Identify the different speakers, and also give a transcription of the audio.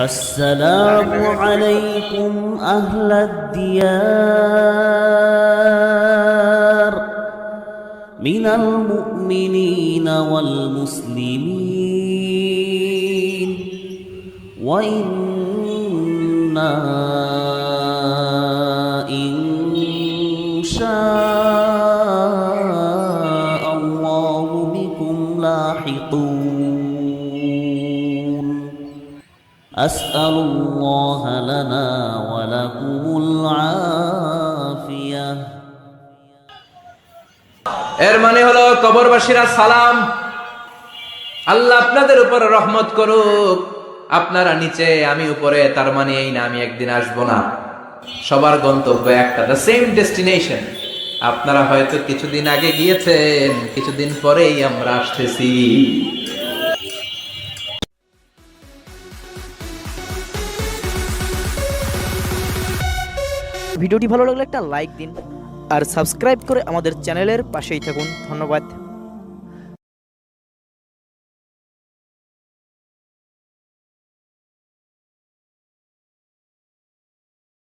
Speaker 1: السلام عليكم أهل الديار من المؤمنين والمسلمين وإنا إن شاء الله بكم لاحقون أسأل الله لنا ولكم العافية
Speaker 2: এর মানে হলো কবরবাসীরা সালাম আল্লাহ আপনাদের উপর রহমত করুক আপনারা নিচে আমি উপরে তার মানে এই না আমি একদিন আসবো না সবার গন্তব্য একটা দ্য সেম ডেস্টিনেশন আপনারা হয়তো কিছুদিন আগে গিয়েছেন, কিছুদিন পরেই আমরা আসতেছি।
Speaker 3: ভিডিওটি ভালো লাগলে একটা লাইক দিন, আর সাবস্ক্রাইব করে আমাদের চ্যানেলের পাশেই থাকুন। ধন্যবাদ।